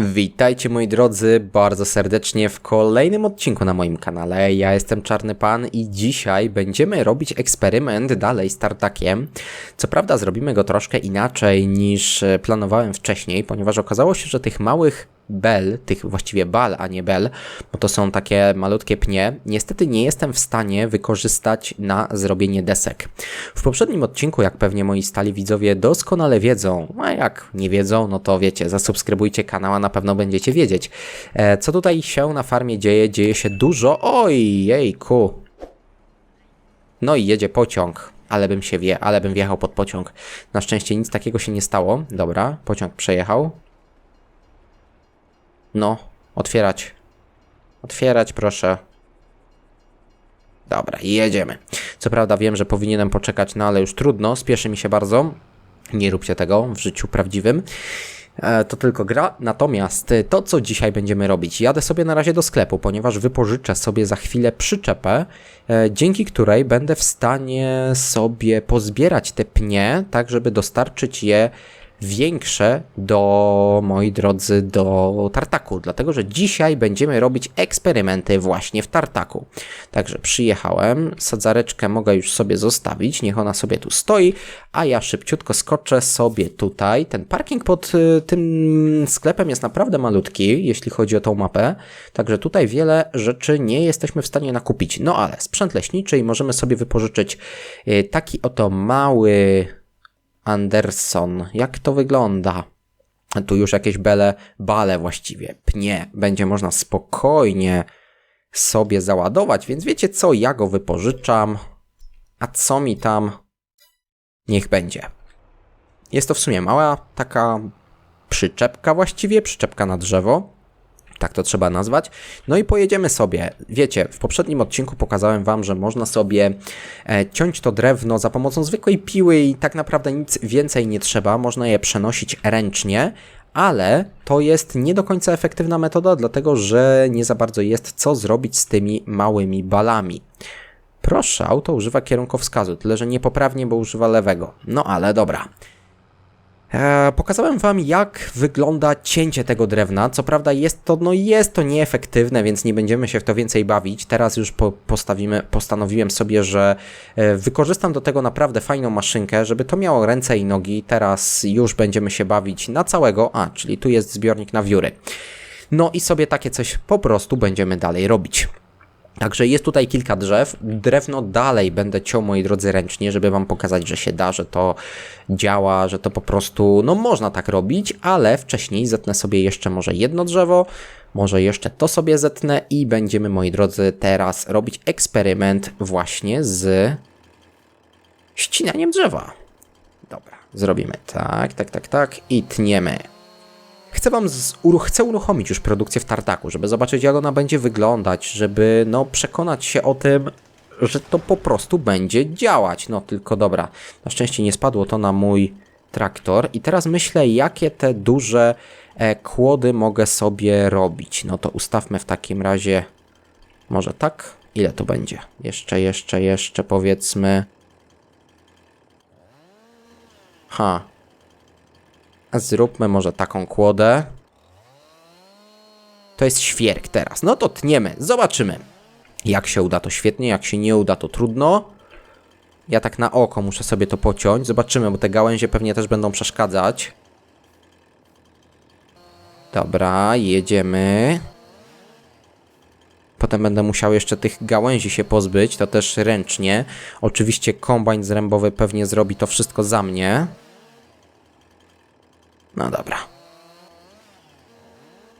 Witajcie moi drodzy bardzo serdecznie w kolejnym odcinku na moim kanale. Ja jestem Czarny Pan i dzisiaj będziemy robić eksperyment dalej z tartakiem. Co prawda zrobimy go troszkę inaczej niż e, planowałem wcześniej, ponieważ okazało się, że tych małych bel, tych właściwie bal, a nie bel, bo to są takie malutkie pnie, niestety nie jestem w stanie wykorzystać na zrobienie desek. W poprzednim odcinku, jak pewnie moi stali widzowie doskonale wiedzą, a jak nie wiedzą, no to wiecie, zasubskrybujcie kanał, a na pewno będziecie wiedzieć. E, co tutaj się na farmie dzieje? Dzieje się dużo. Oj, jejku. No i jedzie pociąg. Ale bym się wie, ale bym wjechał pod pociąg. Na szczęście nic takiego się nie stało. Dobra, pociąg przejechał. No, otwierać. Otwierać, proszę. Dobra, jedziemy. Co prawda wiem, że powinienem poczekać, no ale już trudno, spieszy mi się bardzo. Nie róbcie tego w życiu prawdziwym. E, To tylko gra. Natomiast e, to, co dzisiaj będziemy robić, jadę sobie na razie do sklepu, ponieważ wypożyczę sobie za chwilę przyczepę, e, dzięki której będę w stanie sobie pozbierać te pnie, tak żeby dostarczyć je większe do, moi drodzy, do tartaku, dlatego że dzisiaj będziemy robić eksperymenty właśnie w tartaku. Także przyjechałem, sadzareczkę mogę już sobie zostawić, niech ona sobie tu stoi, a ja szybciutko skoczę sobie tutaj. Ten parking pod y, tym sklepem jest naprawdę malutki, jeśli chodzi o tą mapę, także tutaj wiele rzeczy nie jesteśmy w stanie nakupić. No ale sprzęt leśniczy i możemy sobie wypożyczyć y, taki oto mały Anderson. Jak to wygląda? Tu już jakieś bele, bale właściwie, pnie. Będzie można spokojnie sobie załadować, więc wiecie co, ja go wypożyczam. A co mi tam? Niech będzie. Jest to w sumie mała taka przyczepka właściwie, przyczepka na drzewo. Tak to trzeba nazwać. No i pojedziemy sobie. Wiecie, w poprzednim odcinku pokazałem Wam, że można sobie e, ciąć to drewno za pomocą zwykłej piły i tak naprawdę nic więcej nie trzeba. Można je przenosić ręcznie, ale to jest nie do końca efektywna metoda, dlatego że nie za bardzo jest co zrobić z tymi małymi balami. Proszę, auto używa kierunkowskazu, tyle że niepoprawnie, bo używa lewego. No ale dobra. E, pokazałem wam jak wygląda cięcie tego drewna. Co prawda jest to, no jest to nieefektywne, więc nie będziemy się w to więcej bawić. Teraz już po, postawimy, postanowiłem sobie, że e, wykorzystam do tego naprawdę fajną maszynkę, żeby to miało ręce i nogi. Teraz już będziemy się bawić na całego, a czyli tu jest zbiornik na wióry. No i sobie takie coś po prostu będziemy dalej robić. Także jest tutaj kilka drzew. Drewno dalej będę ciął, moi drodzy, ręcznie, żeby Wam pokazać, że się da, że to działa, że to po prostu, no można tak robić, ale wcześniej zetnę sobie jeszcze może jedno drzewo, może jeszcze to sobie zetnę i będziemy, moi drodzy, teraz robić eksperyment właśnie z ścinaniem drzewa. Dobra, zrobimy tak, tak, tak, tak i tniemy. Chcę wam z, chcę uruchomić już produkcję w tartaku, żeby zobaczyć jak ona będzie wyglądać, żeby no przekonać się o tym, że to po prostu będzie działać. No tylko dobra, na szczęście nie spadło to na mój traktor i teraz myślę jakie te duże e, kłody mogę sobie robić. No to ustawmy w takim razie może tak? Ile to będzie? Jeszcze, jeszcze, jeszcze powiedzmy. Ha, Zróbmy może taką kłodę. To jest świerk teraz. No to tniemy, zobaczymy. Jak się uda to świetnie, jak się nie uda to trudno. Ja tak na oko muszę sobie to pociąć. Zobaczymy, bo te gałęzie pewnie też będą przeszkadzać. Dobra, jedziemy. Potem będę musiał jeszcze tych gałęzi się pozbyć, to też ręcznie. Oczywiście kombajn zrębowy pewnie zrobi to wszystko za mnie. No dobra.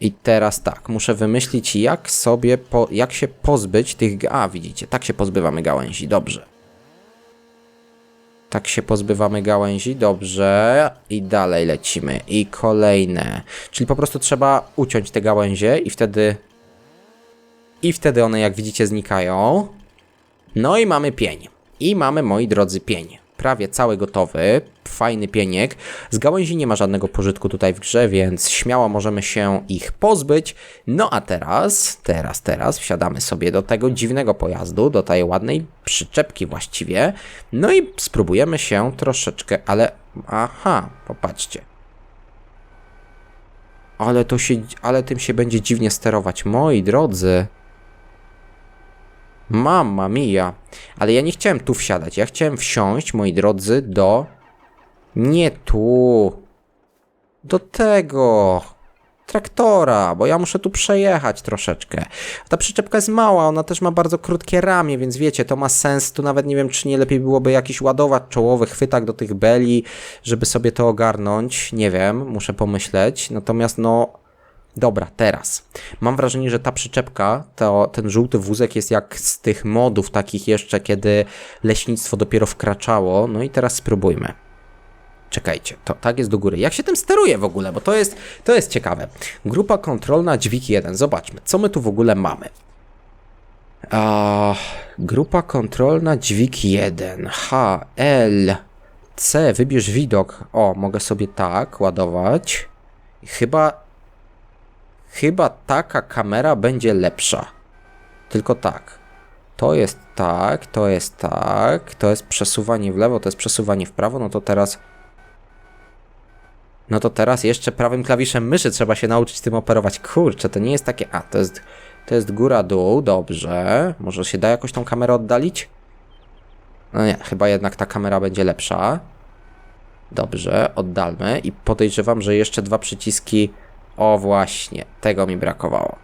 I teraz tak, muszę wymyślić jak sobie, po, jak się pozbyć tych, a widzicie, tak się pozbywamy gałęzi, dobrze. Tak się pozbywamy gałęzi, dobrze. I dalej lecimy. I kolejne. Czyli po prostu trzeba uciąć te gałęzie i wtedy... I wtedy one, jak widzicie, znikają. No i mamy pień. I mamy, moi drodzy, pień. Prawie cały gotowy. Fajny pieniek. Z gałęzi nie ma żadnego pożytku tutaj w grze, więc śmiało możemy się ich pozbyć. No a teraz, teraz, teraz wsiadamy sobie do tego dziwnego pojazdu, do tej ładnej przyczepki właściwie. No i spróbujemy się troszeczkę, ale... Aha, popatrzcie. Ale to się, ale tym się będzie dziwnie sterować. Moi drodzy. Mamma mia. Ale ja nie chciałem tu wsiadać. Ja chciałem wsiąść, moi drodzy, do... Nie tu. Do tego. Traktora, bo ja muszę tu przejechać troszeczkę. Ta przyczepka jest mała, ona też ma bardzo krótkie ramię, więc wiecie, to ma sens. Tu nawet nie wiem, czy nie lepiej byłoby jakiś ładowacz czołowy, chwytak do tych beli, żeby sobie to ogarnąć. Nie wiem, muszę pomyśleć. Natomiast no, Dobra, teraz. Mam wrażenie, że ta przyczepka, to, ten żółty wózek jest jak z tych modów takich jeszcze, kiedy leśnictwo dopiero wkraczało. No i teraz spróbujmy. Czekajcie, to tak jest do góry. Jak się tym steruje w ogóle? Bo to jest, to jest ciekawe. Grupa kontrolna, dźwig 1. Zobaczmy, co my tu w ogóle mamy. A, grupa kontrolna, dźwig 1. H, L, C, wybierz widok. O, mogę sobie tak ładować. Chyba Chyba taka kamera będzie lepsza. Tylko tak. To jest tak, to jest tak, to jest przesuwanie w lewo, to jest przesuwanie w prawo, no to teraz... No to teraz jeszcze prawym klawiszem myszy trzeba się nauczyć tym operować. Kurczę, to nie jest takie... A, to jest, to jest góra-dół, dobrze. Może się da jakoś tą kamerę oddalić? No nie, chyba jednak ta kamera będzie lepsza. Dobrze, oddalmy i podejrzewam, że jeszcze dwa przyciski o właśnie, tego mi brakowało.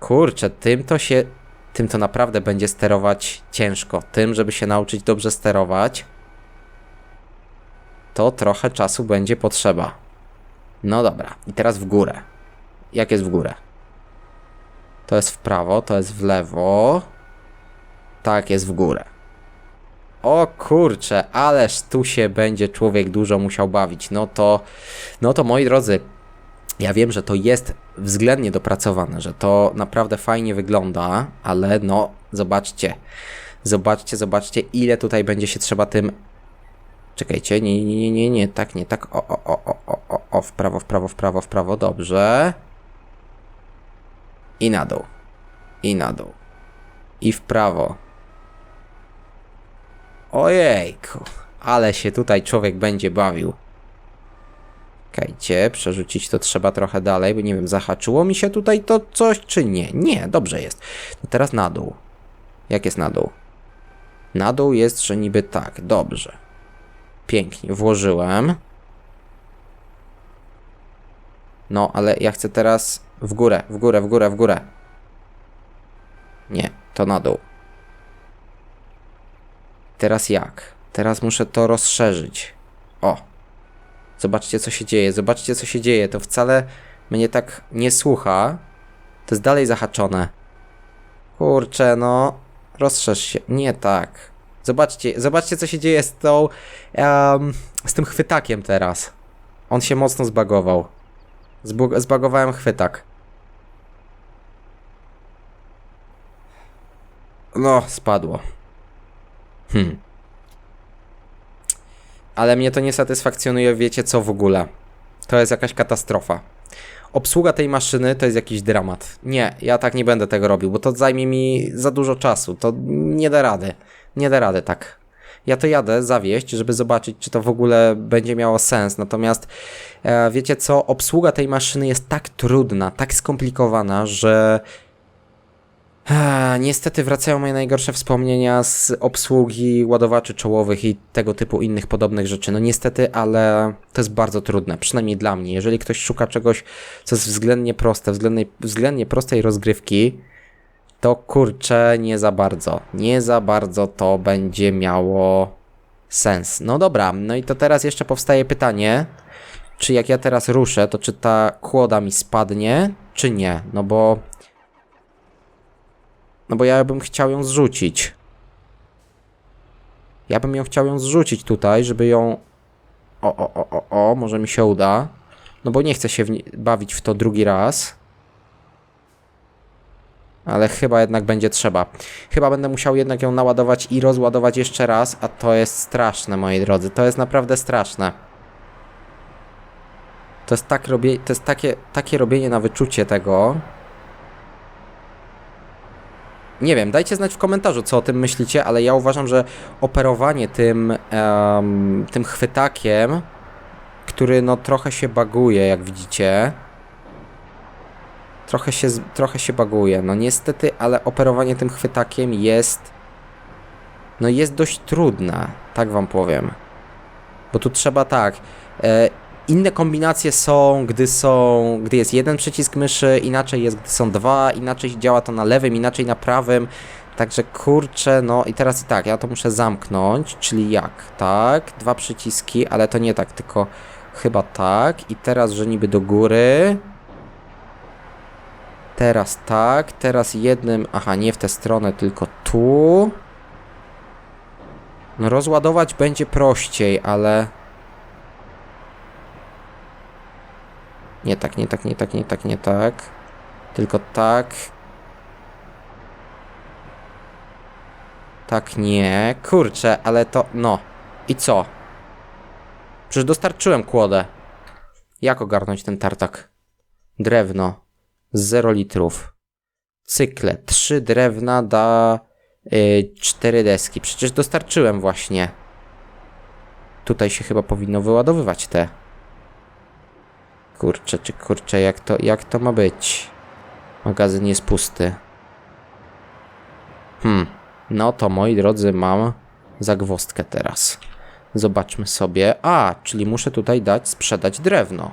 Kurczę, tym to się, tym to naprawdę będzie sterować ciężko. Tym, żeby się nauczyć dobrze sterować, to trochę czasu będzie potrzeba. No dobra, i teraz w górę. Jak jest w górę? To jest w prawo, to jest w lewo. Tak, jest w górę. O kurczę, ależ tu się będzie człowiek dużo musiał bawić. No to, no to moi drodzy, ja wiem, że to jest względnie dopracowane, że to naprawdę fajnie wygląda, ale no, zobaczcie, zobaczcie, zobaczcie, ile tutaj będzie się trzeba tym. Czekajcie, nie, nie, nie, nie, nie, tak, nie, tak, o, o, o, o, o, o, w prawo, w prawo, w prawo, w prawo, dobrze. I na dół, i na dół, i w prawo. Ojejku, ale się tutaj człowiek będzie bawił. Czekajcie, przerzucić to trzeba trochę dalej, bo nie wiem, zahaczyło mi się tutaj to coś, czy nie? Nie, dobrze jest. To teraz na dół. Jak jest na dół? Na dół jest, że niby tak, dobrze. Pięknie, włożyłem. No, ale ja chcę teraz w górę, w górę, w górę, w górę. Nie, to na dół. Teraz jak? Teraz muszę to rozszerzyć. Zobaczcie, co się dzieje. Zobaczcie, co się dzieje. To wcale mnie tak nie słucha. To jest dalej zahaczone. Kurczę, no. Rozszerz się. Nie tak. Zobaczcie, zobaczcie, co się dzieje z tą. Um, z tym chwytakiem teraz. On się mocno zbagował. Zbug zbagowałem chwytak. No, spadło. Hmm ale mnie to nie satysfakcjonuje, wiecie co w ogóle. To jest jakaś katastrofa. Obsługa tej maszyny to jest jakiś dramat. Nie, ja tak nie będę tego robił, bo to zajmie mi za dużo czasu. To nie da rady. Nie da rady tak. Ja to jadę zawieść, żeby zobaczyć, czy to w ogóle będzie miało sens. Natomiast e, wiecie co, obsługa tej maszyny jest tak trudna, tak skomplikowana, że niestety wracają moje najgorsze wspomnienia z obsługi ładowaczy czołowych i tego typu innych podobnych rzeczy. No niestety, ale to jest bardzo trudne, przynajmniej dla mnie. Jeżeli ktoś szuka czegoś, co jest względnie proste, względnie, względnie prostej rozgrywki, to kurczę, nie za bardzo. Nie za bardzo to będzie miało sens. No dobra, no i to teraz jeszcze powstaje pytanie, czy jak ja teraz ruszę, to czy ta kłoda mi spadnie, czy nie? No bo no bo ja bym chciał ją zrzucić. Ja bym ją chciał ją zrzucić tutaj, żeby ją... O, o, o, o, o, może mi się uda. No bo nie chcę się w bawić w to drugi raz. Ale chyba jednak będzie trzeba. Chyba będę musiał jednak ją naładować i rozładować jeszcze raz, a to jest straszne, moi drodzy. To jest naprawdę straszne. To jest, tak robie... to jest takie, takie robienie na wyczucie tego, nie wiem, dajcie znać w komentarzu, co o tym myślicie, ale ja uważam, że operowanie tym, um, tym chwytakiem, który no trochę się baguje, jak widzicie. Trochę się, trochę się baguje. No niestety, ale operowanie tym chwytakiem jest... No jest dość trudne, tak wam powiem. Bo tu trzeba tak... E, inne kombinacje są, gdy są... Gdy jest jeden przycisk myszy, inaczej jest, gdy są dwa, inaczej działa to na lewym, inaczej na prawym. Także kurczę, no i teraz i tak, ja to muszę zamknąć, czyli jak? Tak, dwa przyciski, ale to nie tak, tylko chyba tak. I teraz, że niby do góry. Teraz tak, teraz jednym, aha, nie w tę stronę, tylko tu. No rozładować będzie prościej, ale... Nie tak, nie tak, nie tak, nie tak, nie tak. Tylko tak. Tak nie. Kurczę, ale to... No. I co? Przecież dostarczyłem kłodę. Jak ogarnąć ten tartak? Drewno. 0 litrów. Cykle. 3 drewna da... Yy, 4 deski. Przecież dostarczyłem właśnie. Tutaj się chyba powinno wyładowywać te. Kurczę, czy kurczę, jak to, jak to ma być? Magazyn jest pusty. Hmm. No to moi drodzy, mam zagwozdkę teraz. Zobaczmy sobie. A, czyli muszę tutaj dać sprzedać drewno.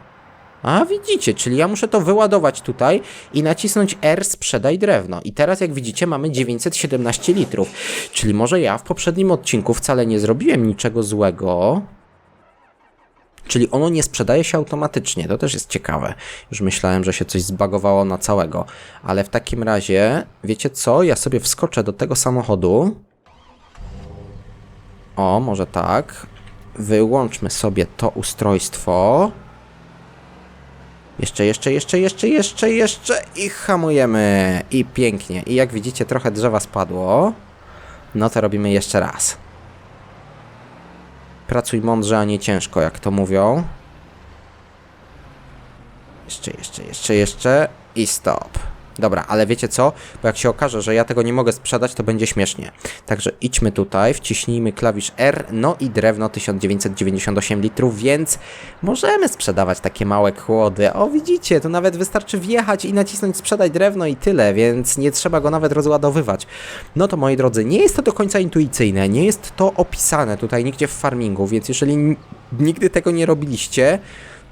A widzicie, czyli ja muszę to wyładować tutaj i nacisnąć R sprzedaj drewno. I teraz jak widzicie mamy 917 litrów. Czyli może ja w poprzednim odcinku wcale nie zrobiłem niczego złego. Czyli ono nie sprzedaje się automatycznie. To też jest ciekawe. Już myślałem, że się coś zbagowało na całego. Ale w takim razie, wiecie co? Ja sobie wskoczę do tego samochodu. O, może tak. Wyłączmy sobie to ustrojstwo. Jeszcze, jeszcze, jeszcze, jeszcze, jeszcze, jeszcze i hamujemy. I pięknie. I jak widzicie, trochę drzewa spadło. No to robimy jeszcze raz. Pracuj mądrze, a nie ciężko, jak to mówią. Jeszcze, jeszcze, jeszcze, jeszcze i stop. Dobra, ale wiecie co? Bo jak się okaże, że ja tego nie mogę sprzedać, to będzie śmiesznie. Także idźmy tutaj, wciśnijmy klawisz R, no i drewno 1998 litrów, więc możemy sprzedawać takie małe kłody. O, widzicie, to nawet wystarczy wjechać i nacisnąć sprzedać drewno i tyle, więc nie trzeba go nawet rozładowywać. No to moi drodzy, nie jest to do końca intuicyjne, nie jest to opisane tutaj nigdzie w farmingu, więc jeżeli nigdy tego nie robiliście,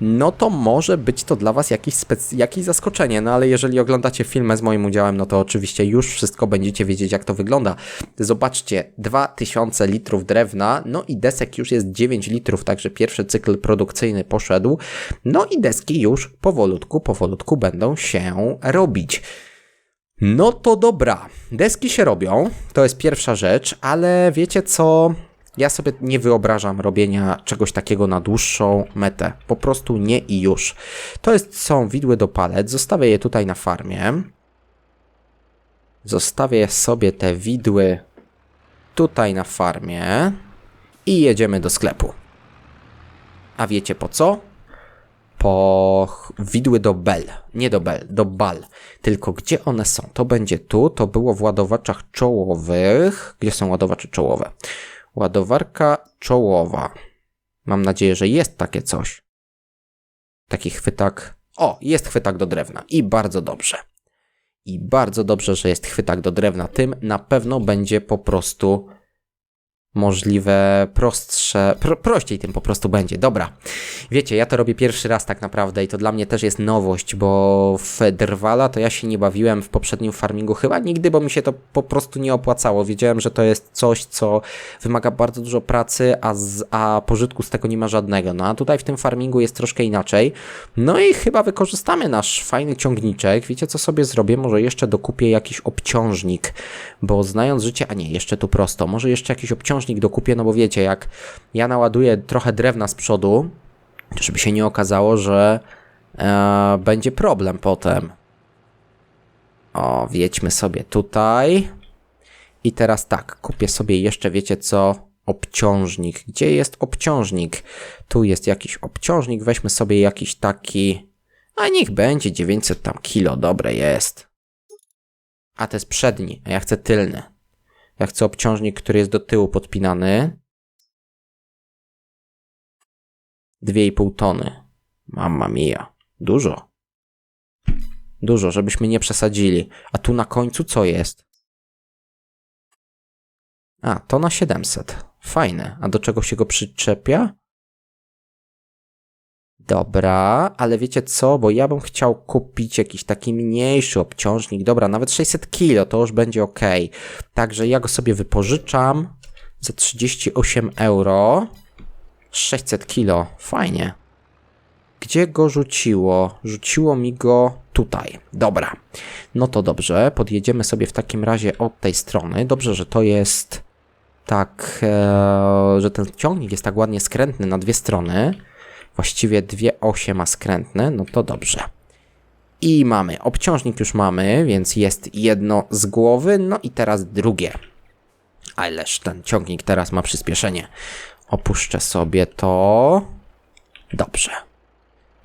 no to może być to dla Was jakieś, spec- jakieś zaskoczenie, no ale jeżeli oglądacie filmę z moim udziałem, no to oczywiście już wszystko będziecie wiedzieć, jak to wygląda. Zobaczcie, 2000 litrów drewna, no i desek już jest 9 litrów, także pierwszy cykl produkcyjny poszedł, no i deski już powolutku, powolutku będą się robić. No to dobra, deski się robią, to jest pierwsza rzecz, ale wiecie co? Ja sobie nie wyobrażam robienia czegoś takiego na dłuższą metę. Po prostu nie i już. To jest, są widły do palet, zostawię je tutaj na farmie. Zostawię sobie te widły tutaj na farmie i jedziemy do sklepu. A wiecie po co? po widły do bel, nie do bel, do bal. Tylko gdzie one są? To będzie tu, to było w ładowaczach czołowych. Gdzie są ładowacze czołowe? Ładowarka czołowa. Mam nadzieję, że jest takie coś. Taki chwytak. O, jest chwytak do drewna i bardzo dobrze. I bardzo dobrze, że jest chwytak do drewna. Tym na pewno będzie po prostu możliwe prostsze, pro, prościej tym po prostu będzie. Dobra, wiecie, ja to robię pierwszy raz tak naprawdę i to dla mnie też jest nowość, bo w Drwala to ja się nie bawiłem w poprzednim farmingu chyba nigdy, bo mi się to po prostu nie opłacało. Wiedziałem, że to jest coś, co wymaga bardzo dużo pracy, a, z, a pożytku z tego nie ma żadnego. No a tutaj w tym farmingu jest troszkę inaczej. No i chyba wykorzystamy nasz fajny ciągniczek. Wiecie, co sobie zrobię? Może jeszcze dokupię jakiś obciążnik, bo znając życie, a nie, jeszcze tu prosto, może jeszcze jakiś obciążnik dokupię, no bo wiecie, jak ja naładuję trochę drewna z przodu, żeby się nie okazało, że e, będzie problem potem. O, wjedźmy sobie tutaj. I teraz tak, kupię sobie jeszcze, wiecie co, obciążnik. Gdzie jest obciążnik? Tu jest jakiś obciążnik, weźmy sobie jakiś taki, a niech będzie 900 tam kilo, dobre jest. A to jest przedni, a ja chcę tylny. Ja chcę obciążnik, który jest do tyłu podpinany. 2,5 tony. Mamma mia. Dużo. Dużo, żebyśmy nie przesadzili. A tu na końcu co jest? A, to na 700. Fajne. A do czego się go przyczepia? Dobra, ale wiecie co? Bo ja bym chciał kupić jakiś taki mniejszy obciążnik. Dobra, nawet 600 kilo to już będzie ok. Także ja go sobie wypożyczam za 38 euro. 600 kilo. Fajnie. Gdzie go rzuciło? Rzuciło mi go tutaj. Dobra. No to dobrze. Podjedziemy sobie w takim razie od tej strony. Dobrze, że to jest tak, e, że ten ciągnik jest tak ładnie skrętny na dwie strony. Właściwie dwie osie ma skrętne. No to dobrze. I mamy. Obciążnik już mamy, więc jest jedno z głowy. No i teraz drugie. Ależ ten ciągnik teraz ma przyspieszenie. Opuszczę sobie to. Dobrze.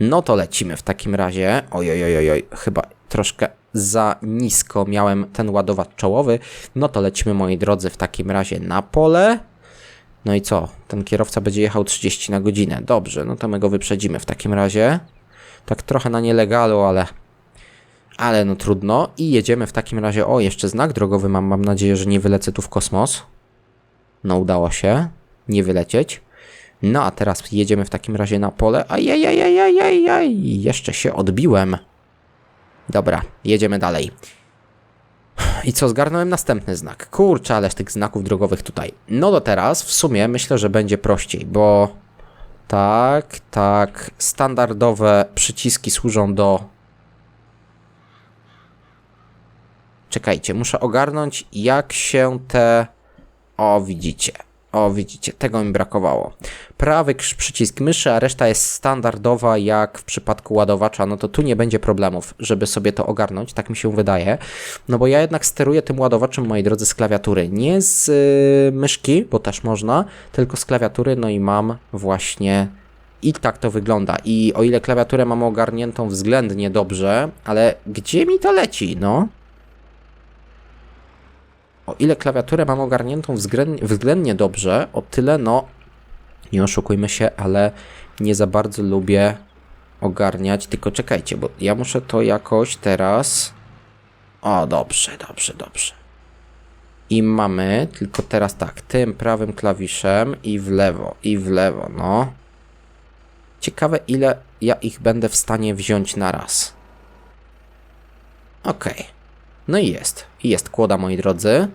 No to lecimy w takim razie. Oj, oj, oj, oj, oj, chyba troszkę za nisko miałem ten ładowacz czołowy. No to lecimy, moi drodzy, w takim razie na pole. No i co? Ten kierowca będzie jechał 30 na godzinę. Dobrze, no to my go wyprzedzimy w takim razie. Tak trochę na nielegalu, ale... Ale no trudno. I jedziemy w takim razie... O, jeszcze znak drogowy mam. Mam nadzieję, że nie wylecę tu w kosmos. No udało się. Nie wylecieć. No a teraz jedziemy w takim razie na pole. Ajajajajajajaj. Jeszcze się odbiłem. Dobra, jedziemy dalej. I co, zgarnąłem następny znak. Kurczę, ależ tych znaków drogowych tutaj. No to teraz w sumie myślę, że będzie prościej, bo tak, tak, standardowe przyciski służą do... Czekajcie, muszę ogarnąć jak się te... O, widzicie. O, widzicie, tego mi brakowało. Prawy przycisk myszy, a reszta jest standardowa jak w przypadku ładowacza, no to tu nie będzie problemów, żeby sobie to ogarnąć, tak mi się wydaje. No bo ja jednak steruję tym ładowaczem, moi drodzy, z klawiatury. Nie z y, myszki, bo też można, tylko z klawiatury, no i mam właśnie... I tak to wygląda. I o ile klawiaturę mam ogarniętą względnie dobrze, ale gdzie mi to leci, no? O ile klawiaturę mam ogarniętą względnie, względnie dobrze, o tyle no, nie oszukujmy się, ale nie za bardzo lubię ogarniać, tylko czekajcie, bo ja muszę to jakoś teraz... O, dobrze, dobrze, dobrze. I mamy, tylko teraz tak, tym prawym klawiszem i w lewo, i w lewo, no. Ciekawe, ile ja ich będę w stanie wziąć na raz. Okej. No i jest. I jest kłoda, moi drodzy.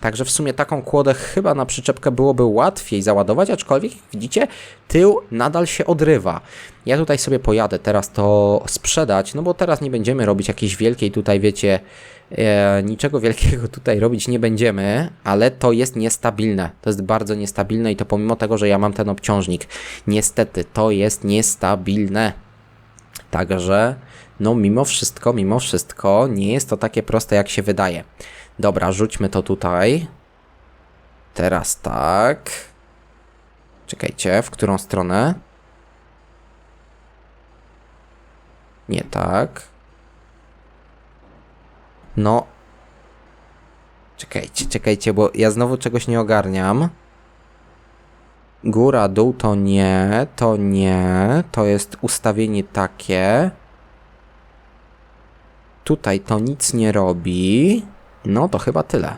Także w sumie taką kłodę chyba na przyczepkę byłoby łatwiej załadować, aczkolwiek widzicie, tył nadal się odrywa. Ja tutaj sobie pojadę teraz to sprzedać, no bo teraz nie będziemy robić jakiejś wielkiej tutaj, wiecie, e, niczego wielkiego tutaj robić nie będziemy, ale to jest niestabilne. To jest bardzo niestabilne i to pomimo tego, że ja mam ten obciążnik. Niestety, to jest niestabilne. Także, no mimo wszystko, mimo wszystko, nie jest to takie proste, jak się wydaje. Dobra, rzućmy to tutaj. Teraz tak. Czekajcie, w którą stronę? Nie tak. No. Czekajcie, czekajcie, bo ja znowu czegoś nie ogarniam. Góra, dół to nie, to nie, to jest ustawienie takie. Tutaj to nic nie robi. No to chyba tyle.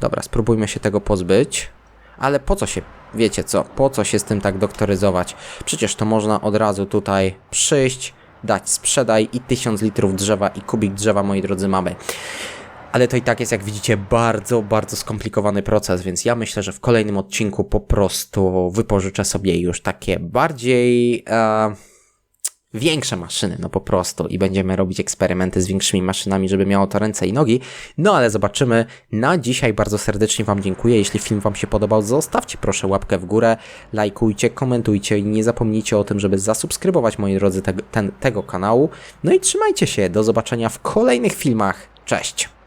Dobra, spróbujmy się tego pozbyć. Ale po co się, wiecie co, po co się z tym tak doktoryzować? Przecież to można od razu tutaj przyjść, dać sprzedaj i 1000 litrów drzewa i kubik drzewa, moi drodzy, mamy. Ale to i tak jest, jak widzicie, bardzo, bardzo skomplikowany proces, więc ja myślę, że w kolejnym odcinku po prostu wypożyczę sobie już takie bardziej. E, większe maszyny, no po prostu, i będziemy robić eksperymenty z większymi maszynami, żeby miało to ręce i nogi. No ale zobaczymy. Na dzisiaj bardzo serdecznie Wam dziękuję. Jeśli film Wam się podobał, zostawcie proszę łapkę w górę, lajkujcie, komentujcie i nie zapomnijcie o tym, żeby zasubskrybować, moi drodzy, te, ten, tego kanału. No i trzymajcie się. Do zobaczenia w kolejnych filmach. Cześć!